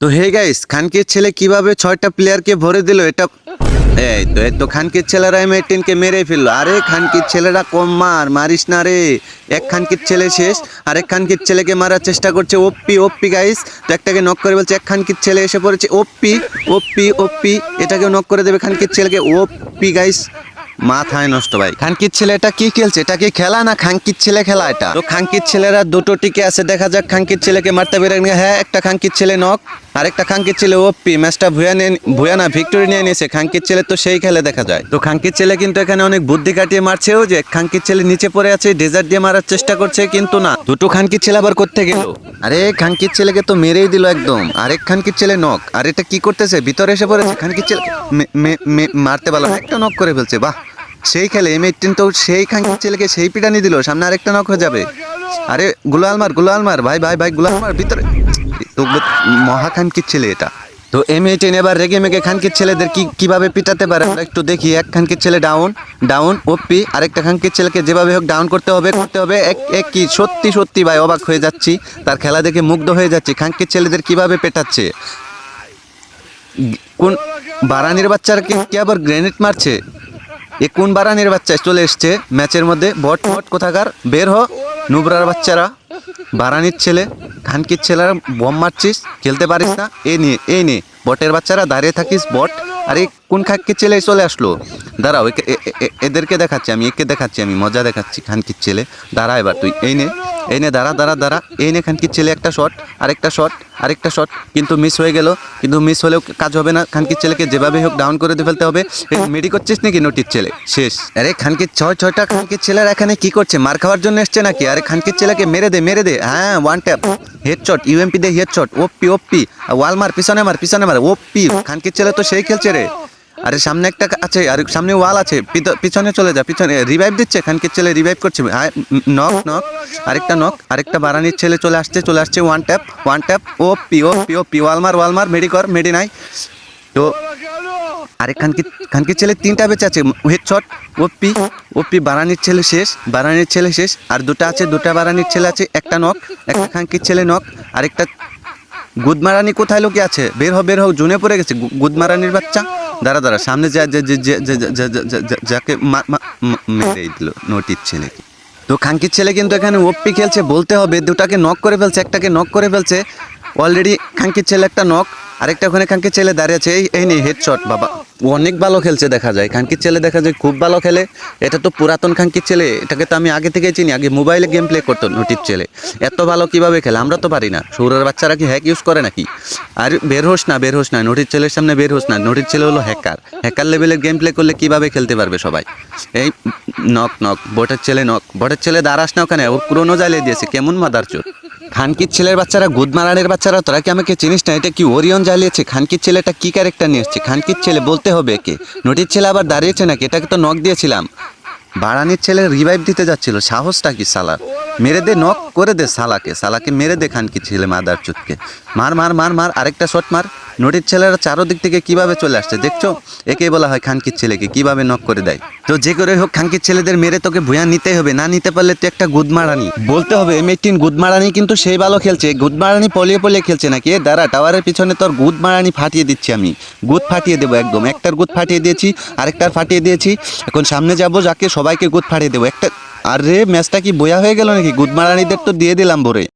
তো hey guys খানকির ছেলে কীভাবে ছয়টা প্লেয়ারকে ভরে দিল এটা এই তো এই তো খানকির ছেলেরা এম কে মেরে ফেলল। আরে খানকির ছেলেরা কম মার, মারিস না রে। এক খানকির ছেলে শেষ, আরেক খানকির ছেলেকে মারার চেষ্টা করছে ওপ্পি ওপ্পি গাইস তো একটাকে নক করে বলছে, এক খানকির ছেলে এসে পড়েছে ওপ্পি ওপ্পি ওপ্পি। এটাকে নক করে দেবে খানকির ছেলেকে, ওপ্পি গাইস মাথায় নষ্ট ভাই। খানকির ছেলে এটা কি খেলছে? এটা কি খেলা না খানকির ছেলে খেলা এটা? তো খানকির ছেলেরা দুটো টিকে আছে, দেখা যাক খানকির ছেলেকে মারতে পেরে। হ্যাঁ একটা খানকির ছেলে নক আরেকটা খাঙ্কির ছেলে ওপি, ম্যাচটা ভুয়া নিয়ে ভুয়া না, ভিক্টোরি নিয়ে নিয়েছে। খাঙ্কির ছেলে তো সেই খেলে দেখা যায়। তো খাঙ্কির ছেলে কিন্তু এখানে অনেক বুদ্ধি কাটিয়ে মারছেও যে খানকির ছেলে নিচে পড়ে আছে, ডেজার্ট দিয়ে মারার চেষ্টা করছে, কিন্তু না। দুটো খানকির ছেলে আবার করতে গেল? আরে খাঙ্কির ছেলেকে তো মেরেই দিল একদম। আরেক খানকির ছেলে নক আর এটা কি করতেছে? ভিতরে এসে পড়েছে। খানকির ছেলে মারতে পারল না। একটা নক করে ফেলছে। বাহ! সেই খেলে এম এইটিন তো সেই খানকির ছেলেকে সেই পিটানি দিল। সামনে আরেকটা নক হয়ে যাবে। আরে, গুলাল মার গুলাল মার। ভাই ভাই ভাই, গুলাল মার, ভিতরে তো মহা খানকির ছেলে এটা। তো এম এইটিন এবার রেগে মেগে খানকির ছেলেদের কি কীভাবে পিটাতে পারে? আমরা একটু দেখি, এক খানকির ছেলে ডাউন ডাউন ওপি, আরেকটা খানকির ছেলেকে যেভাবে হোক ডাউন করতে হবে করতে হবে। এক এক কি, সত্যি সত্যি ভাই অবাক হয়ে যাচ্ছি। তার খেলা দেখে মুগ্ধ হয়ে যাচ্ছি। খানকির ছেলেদের কীভাবে পেটাচ্ছে? কোন বারানির বাচ্চারা কি কি আবার গ্রেনেড মারছে? এ কোন বারানির বাচ্চা চলে এসছে ম্যাচের মধ্যে? বট বট, কোথাকার? বের হ। নুবরার বাচ্চারা, বারানির ছেলে, খানকির ছেলেরা বম মারছিস, খেলতে পারিস না। এই নিয়ে এই নিয়ে বটের বাচ্চারা দাঁড়িয়ে থাকিস, বট। আরে কোন খাকির ছেলে চলে আসলো? দাঁড়াও এ- এ- এ- এদেরকে দেখাচ্ছি আমি, একে দেখাচ্ছি আমি, মজা দেখাচ্ছি খানকির ছেলে। দাঁড়া এবার তুই, এই নে। এই নে, দাঁড়া দাঁড়া দাঁড়া। এই নে খানকির ছেলে একটা শট আরেকটা শট আরেকটা শট কিন্তু মিস হয়ে গেল। কিন্তু মিস হলেও কাজ হবে না। খানকির ছেলেকে যেভাবে হোক ডাউন করে দিয়ে ফেলতে হবে। মেডি করছিস নাকি নটির ছেলে? শেষ। আরে খানকির ছয়, ছয়টা খানকির ছেলের এখানে কি করছে? মার খাওয়ার জন্য এসছে নাকি? আরে খানকির ছেলেকে মেরে দে মেরে দে। হ্যাঁ one tap head headshot UMP দে হেডশট ওপি ওপি ওয়াল মার, পিছনে মার পিছনে মার। ওপি খানকির ছেলে তো সেই খেলছে রে। আরে সামনে একটা আছে, আর সামনে ওয়াল আছে পিছনে চলে যা, পিছনে রিভাইভ দিচ্ছে খানকির ছেলে রিভাইভ করছে। নক নক আরেকটা নক আরেকটা বারানির ছেলে চলে আসছে চলে আসছে one tap one tap OP OP OP, ওয়ালমার ওয়ালমার মেডি কর মেডি নাই। তো আরে খানকি খানকির ছেলে তিনটা বেঁচে আছে হেডশট ওপি ওপি বারানির ছেলে শেষ, বারানির ছেলে শেষ, আর দুটা আছে, দুটা বারানির ছেলে আছে, একটা নক একটা খানকির ছেলে নক আরেকটা গুদমারানি কোথায় লোকে আছে? বের হও বের হোক জুনে পড়ে গেছে গুদমারানির বাচ্চা। দাঁড়া দাঁড়া, সামনে যা যাকে মেরে দিল নটির ছেলেকে তো খাঙ্কির ছেলে কিন্তু এখানে ওপি খেলছে, বলতে হবে, দুটাকে নক করে ফেলছে, একটাকে নক করে ফেলছে। অলরেডি খাঙ্কির ছেলে একটা নক আরেকটা ওখানে খাঙ্কির ছেলে দাঁড়িয়েছে এই এই নেই হেডশট বাবা। অনেক ভালো খেলছে দেখা যায়। খানকির ছেলে দেখা যায় খুব ভালো খেলে। এটা তো পুরাতন খানকির ছেলে। এটাকে তো আমি আগে থেকেই চিনি। আগে মোবাইলে গেম প্লে করতো নটির ছেলে। এত ভালো কীভাবে খেলে? আমরা তো পারি না। সৌরের বাচ্চারা কি হ্যাক ইউজ করে নাকি? আর বের হোস না, বের হোস না। নটির ছেলের সামনে বের হোস না। নটির ছেলে হলো হ্যাকার হ্যাকার লেভেলের গেম প্লে করলে কীভাবে খেলতে পারবে সবাই? এই নক নক বটের ছেলে নক বটের ছেলে দাঁড়াস না ওখানে। ওর পুরোনো জ্বালিয়ে দিয়েছে। কেমন মাদার চোর? খানকির ছেলের বাচ্চারা, গুদমারানের বাচ্চারা, তোরা কি আমাকে চিনিস না? এটা কি ওরিয়ন জ্বালিয়েছে? খানকির ছেলেটা কি ক্যারেক্টার নিয়ে এসছে? খানকির ছেলে বলতে হবে একে নটির ছেলে আবার দাঁড়িয়েছে নাকি? এটাকে তো নখ দিয়েছিলাম। বাড়ানির ছেলে রিভাইভ দিতে যাচ্ছিল। সাহসটা কি সালার? মেরে দে নখ করে দে সালাকে। সালাকে মেরে দে খানকির ছেলে মাদার চুতকে মার মার মার মার, আরেকটা শট মার। নটির ছেলেরা চারোদিক থেকে কীভাবে চলে আসছে, দেখছ? একে বলা হয় খানকির ছেলেকে, কীভাবে নক করে দেয়। তো যে করে হোক খানকির ছেলেদের মেরে তোকে ভুয়া নিতে হবে, না নিতে পারলে তুই একটা গুদমারানি। বলতে হবে, এম এইটিন গুদমারানি কিন্তু সেই ভালো খেলছে, গুদমারানি পলিয়ে পলিয়ে খেলছে নাকি? দাঁড়া, টাওয়ারের পিছনে তোর গুদমারানি ফাটিয়ে দিচ্ছি আমি। গুদ ফাটিয়ে দেবো একদম, একটার গুদ ফাটিয়ে দিয়েছি, আরেকটার ফাটিয়ে দিয়েছি। এখন সামনে যাব, যাকে সবাইকে গুদ ফাটিয়ে দেবো। একটা আরে, ম্যাচটা কি বয়া হয়ে গেল নাকি? গুদমারানিদের তো দিয়ে দিলাম ভরে।